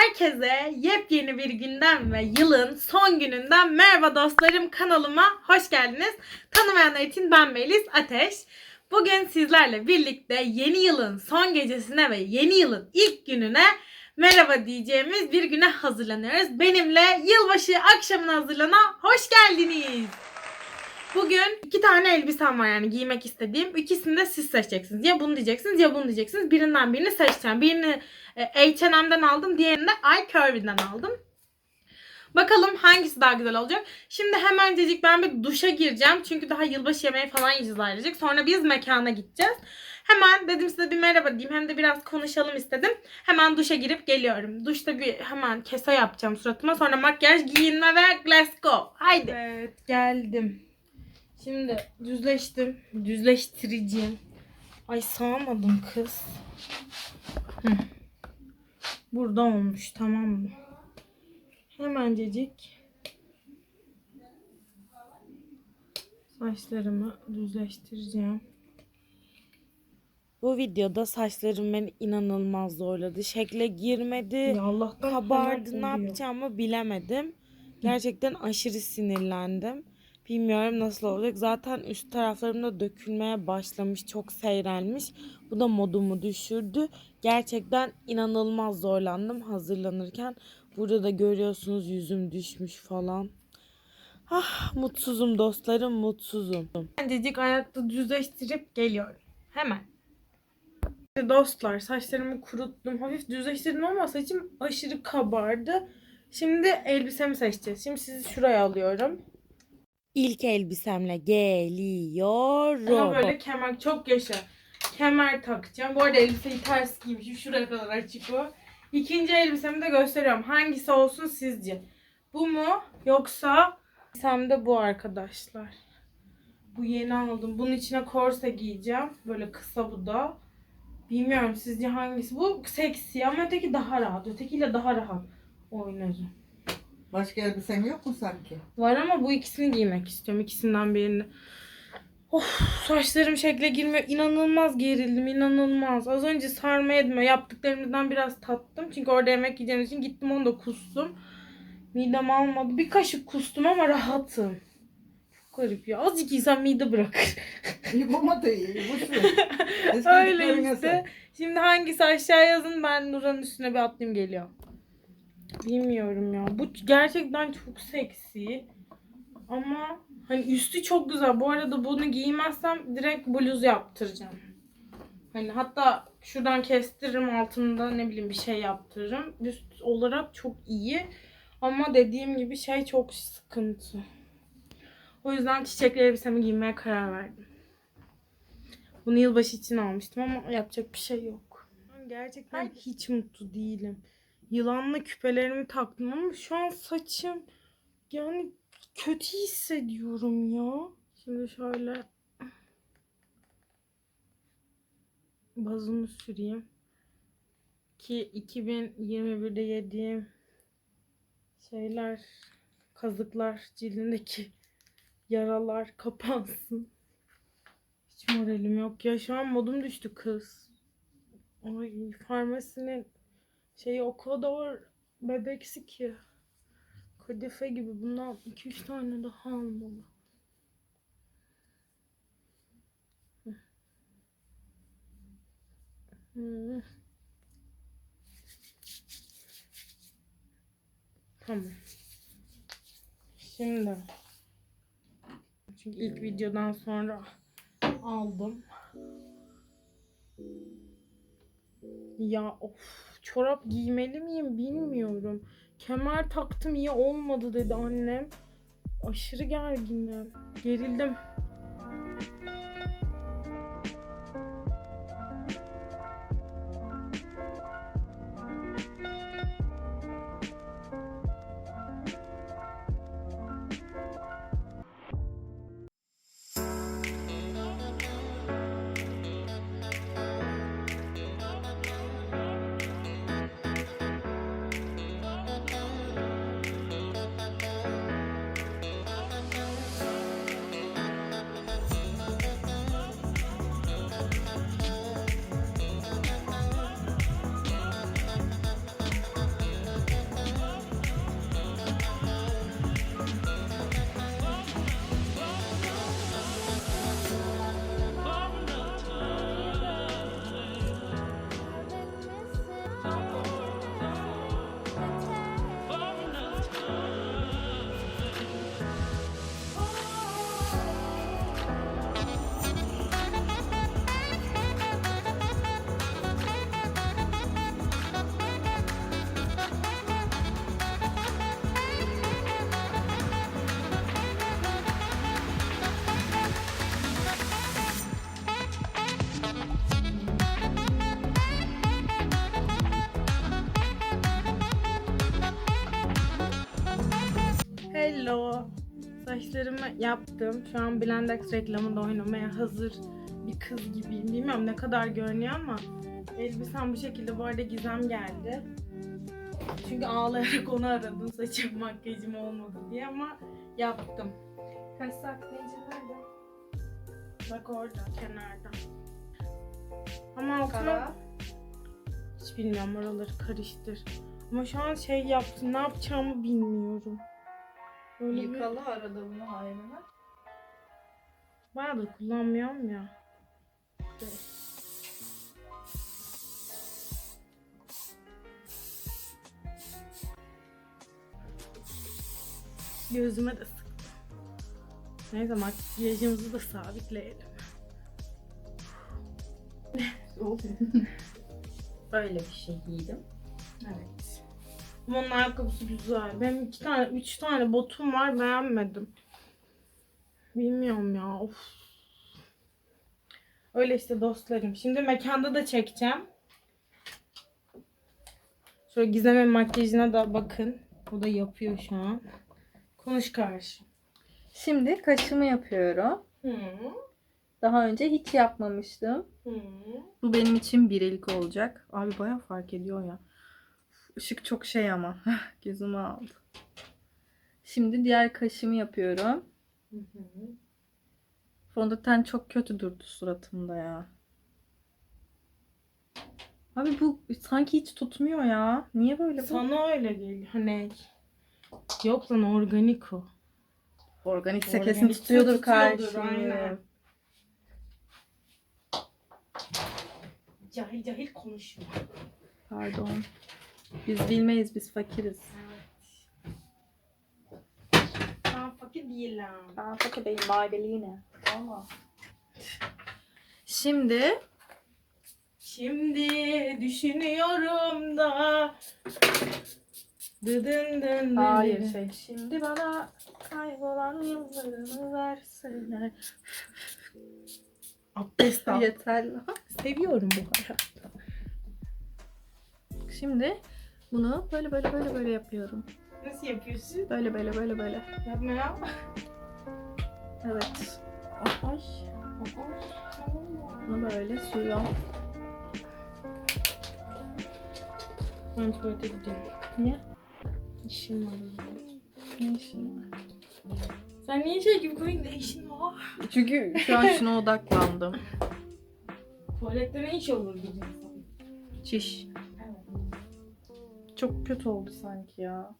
Herkese yepyeni bir günden ve yılın son gününden merhaba dostlarım kanalıma hoş geldiniz. Tanımayanlar için ben Melis Ateş. Bugün sizlerle birlikte yeni yılın son gecesine ve yeni yılın ilk gününe merhaba diyeceğimiz bir güne hazırlanıyoruz. Benimle yılbaşı akşamına hazırlana hoş geldiniz. Bugün iki tane elbisem var yani giymek istediğim. İkisini de siz seçeceksiniz. Ya bunu diyeceksiniz ya bunu diyeceksiniz. Birinden birini seçeceğim. Birini H&M'den aldım. Diğerini de iCurvy'den aldım. Bakalım hangisi daha güzel olacak. Şimdi hemencecik ben bir duşa gireceğim. Çünkü daha yılbaşı yemeği falan yiyeceğiz ailecek. Sonra biz mekana gideceğiz. Hemen dedim size bir merhaba diyeyim. Hem de biraz konuşalım istedim. Hemen duşa girip geliyorum. Duşta bir hemen kese yapacağım suratıma. Sonra makyaj, giyinme ve let's go. Haydi. Evet geldim. Şimdi düzleştim. Düzleştireceğim. Ay sağmadım kız. Hı. Burada olmuş tamam mı? Hemencecik saçlarımı düzleştireceğim. Bu videoda saçlarım beni inanılmaz zorladı. Şekle girmedi, Ya Allah'tan kabardı. Ne yapacağımı bilemedim. Gerçekten aşırı sinirlendim. Bilmiyorum nasıl olacak. Zaten üst taraflarımda dökülmeye başlamış, çok seyrelmiş. Bu da modumu düşürdü. Gerçekten inanılmaz zorlandım hazırlanırken. Burada da görüyorsunuz yüzüm düşmüş falan. Ah mutsuzum dostlarım mutsuzum. Hemencecik ayakta düzleştirip geliyorum. Hemen. Dostlar saçlarımı kuruttum. Hafif düzleştirdim ama saçım aşırı kabardı. Şimdi elbisemi seçeceğiz. Şimdi sizi şuraya alıyorum. İlk elbisemle geliyorum. Ama böyle kemer çok yaşa. Kemer takacağım. Bu arada elbiseyi ters giymişim. Şuraya kadar açık o. İkinci elbisemi de gösteriyorum. Hangisi olsun sizce? Bu mu? Yoksa elbisem de bu arkadaşlar. Bu yeni aldım. Bunun içine korse giyeceğim. Böyle kısa bu da. Bilmiyorum sizce hangisi? Bu seksi ama öteki daha rahat. Ötekiyle daha rahat oynarım. Başka elbisen yok mu sanki? Var ama bu ikisini giymek istiyorum. İkisinden birini. Of saçlarım şekle girmiyor. İnanılmaz gerildim. inanılmaz. Az önce sarma yedim. Yaptıklarımızdan biraz tattım. Çünkü orada yemek yiyeceğim için gittim onu da kustum. Midem almadı. Bir kaşık kustum ama rahatım. Çok garip ya. Azıcık insan mide bırakır. Yıkama da iyi. Öyle işte. Şimdi hangisi aşağı yazın ben Nura'nın üstüne bir atlayayım geliyor. Bilmiyorum ya. Bu gerçekten çok seksi. Ama hani üstü çok güzel. Bu arada bunu giymezsem direkt bluz yaptıracağım. Hani hatta şuradan kestiririm altında ne bileyim bir şey yaptırırım. Üst olarak çok iyi. Ama dediğim gibi şey çok sıkıntı. O yüzden çiçekli elbisemi giymeye karar verdim. Bunu yılbaşı için almıştım ama yapacak bir şey yok. Gerçekten hiç mutlu değilim. Yılanla küpelerimi taktım ama şu an saçım yani kötü hissediyorum ya. Şimdi şöyle bazını süreyim. Ki 2021'de yediğim şeyler, kazıklar, cildindeki yaralar kapansın. Hiç moralim yok ya. Şu an modum düştü kız. Ay farmasinin şeyi o kadar bebeksi ki. Kadife gibi bundan 2-3 tane daha almalı. Hı. Tamam. Şimdi çünkü ilk videodan sonra aldım. Ya of çorap giymeli miyim bilmiyorum. Kemer taktım iyi olmadı dedi annem. Aşırı gerginim. Gerildim. Saçlarımı yaptım. Şu an Blendex reklamında oynamaya hazır bir kız gibiyim. Bilmiyorum ne kadar görünüyor ama elbisem bu şekilde. Bu arada Gizem geldi. Çünkü ağlayarak onu aradım saçım makyajım olmadı diye ama yaptım. Kaç saklayıcı nerede? Bak orada kenarda. Ama altına hiç bilmiyorum oraları karıştır. Ama şu an şey yaptım ne yapacağımı bilmiyorum. Böyle bir- Yıkalı arada bunu hayrına. Bayağıdır kullanmıyorum ya. Gözüme de sıktım. Neyse makyajımızı da sabitleyelim. Böyle bir şey giydim. Evet. Onun ayakkabısı güzel. Benim iki tane, üç tane botum var beğenmedim. Bilmiyorum ya. Of. Öyle işte dostlarım. Şimdi mekanda da çekeceğim. Şöyle Gizem'in makyajına da bakın. O da yapıyor şu an. Konuş karşı. Şimdi kaşımı yapıyorum. Hı. Daha önce hiç yapmamıştım. Hı. Bu benim için bir ilk olacak. Abi baya fark ediyor ya. Işık çok şey ama. Gözümü aldı. Şimdi diğer kaşımı yapıyorum. Hı hı. Fondöten çok kötü durdu suratımda ya. Abi bu sanki hiç tutmuyor ya. Niye böyle bu? Sana öyle geliyor. Hani yok lan organik o. Organikse Organikse kesin tutuyordur, tutuyordur, karşıyı. aynen. Cahil cahil konuşma. Pardon. Biz bilmeyiz biz fakiriz. Ben fakir değilim. Ben fakir değilim Maybelline. Ama. Şimdi Şimdi düşünüyorum da Dıdın dın dın hayır şey. Şimdi bana kaybolan yıllarımı verseler. Abdest al. Yeter. Seviyorum bu hayatta. Şimdi bunu böyle böyle böyle böyle yapıyorum. Nasıl yapıyorsun? Böyle böyle böyle böyle. Yapma ya. Evet. Ay. Bunu böyle sürüyorum. Ben tuvalete gidiyorum. Niye? İşim var. Ne işin var? Sen niye şey gibi koyun ne işin var? Çünkü şu an şuna odaklandım. Tuvalette ne iş olur insan? Çiş. Evet. Çok kötü oldu sanki ya.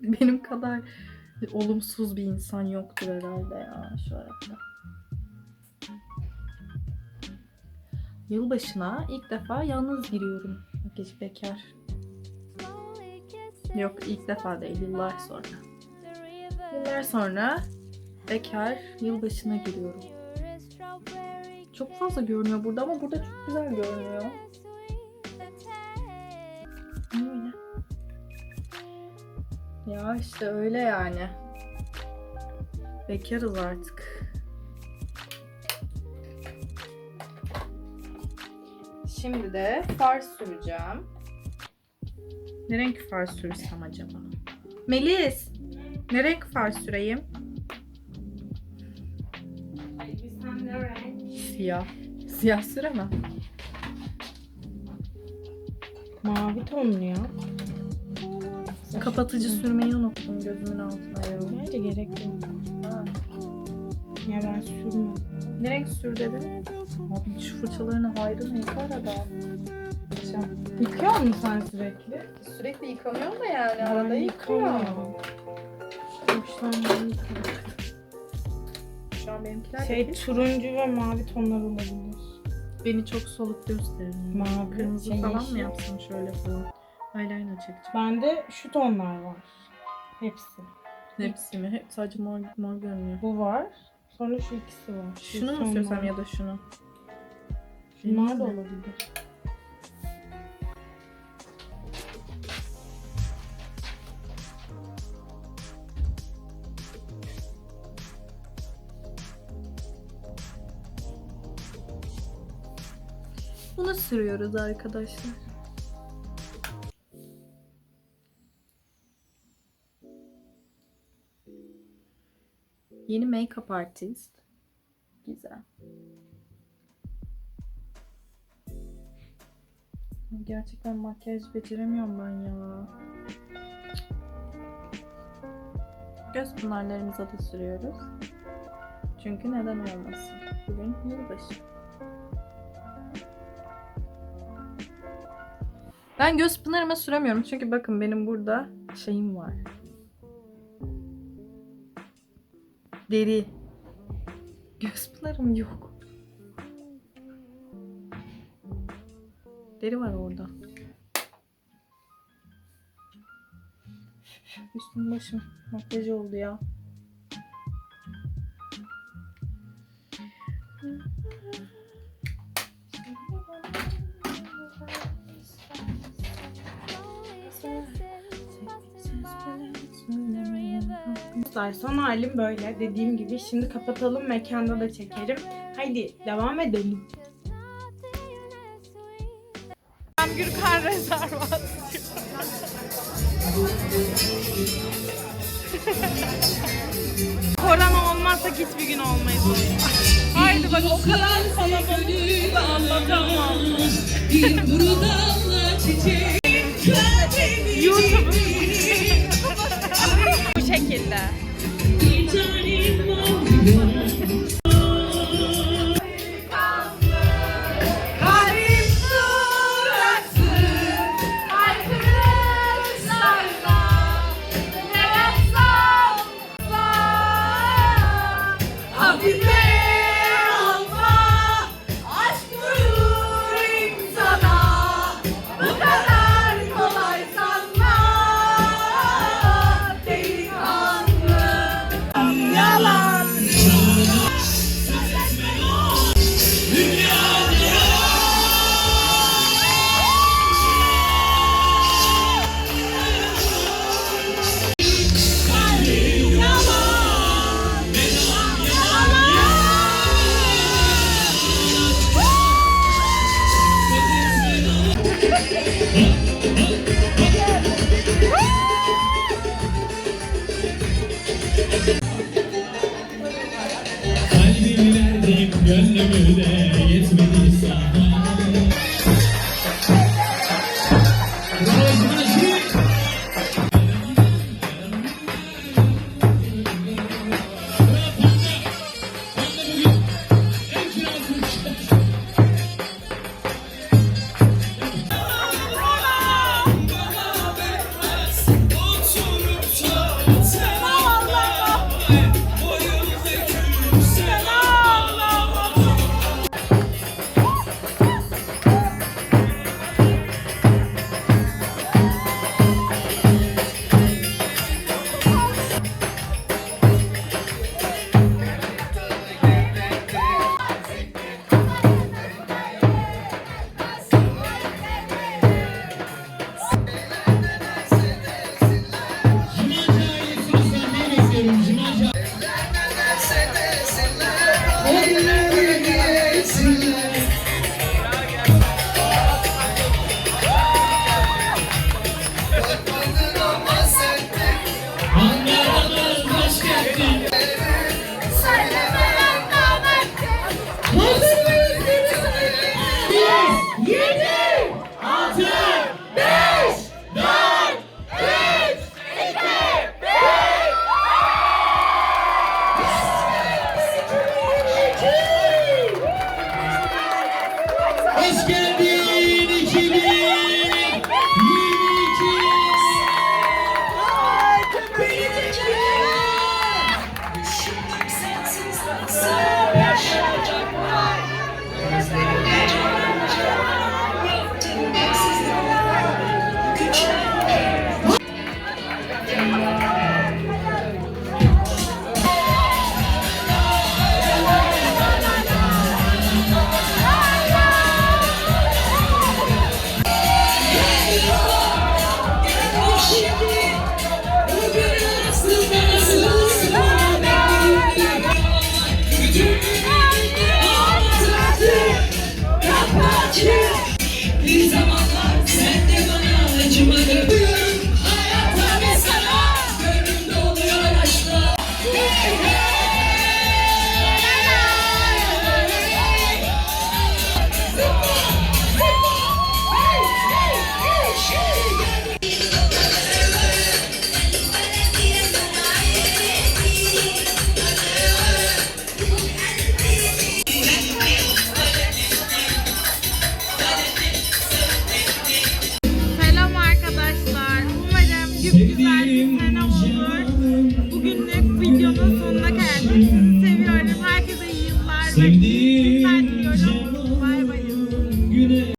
Benim kadar olumsuz bir insan yoktur herhalde ya şu hayatta. Yılbaşına ilk defa yalnız giriyorum. Makyaj bekar. Yok ilk defa değil yıllar sonra. Yıllar sonra bekar yılbaşına giriyorum. Çok fazla görünüyor burada ama burada çok güzel görünüyor. Ya işte öyle yani. Bekarız artık. Şimdi de far süreceğim. Ne renk far sürsem acaba? Melis, ne renk far süreyim? Siyah. Siyah süremem. Mavi tonlu ya. Kapatıcı sürmeyi unuttum gözümün altına. Bence gerek yok. Ha. Ya ben sürmem. Ne renk sür dedin? Abi şu fırçalarını hayrına yıka arada. Yıkıyor musun sen sürekli? Sürekli yıkamıyorum da yani arada yıkıyorum. Hoşlanmam Şu an benimkiler Şey bir- turuncu ve mavi tonlar olabilir. beni çok soluk gösterir. Mavi, Kırmızı şey, falan yeşil. mı yapsam şöyle falan. Eyeliner çekeceğim. Bende şu tonlar var. Hepsi. Hepsi mi? Hep sadece mor, mor görünüyor. Bu var. Sonra şu ikisi var. Şu Şunu mu var. ya da şunu? Bunlar da olabilir. Bunu sürüyoruz arkadaşlar. Yeni make-up artist. Güzel. Gerçekten makyaj beceremiyorum ben ya. Göz pınarlarımıza da sürüyoruz. Çünkü neden olmasın? Bugün yılbaşı. Ben göz pınarıma süremiyorum çünkü bakın benim burada şeyim var. Deri. Göz pınarım yok. Deri var orada. Üstüm başım makyaj oldu ya. Dostlar son halim böyle dediğim gibi. Şimdi kapatalım mekanda da çekerim. Haydi devam edelim. Gürkan rezervasyonu. Korona olmazsa hiçbir gün olmayız. Haydi bak o kadar kalabalık anlatamam. YouTube bu Kalbimi verdim gönlümü de It's gonna be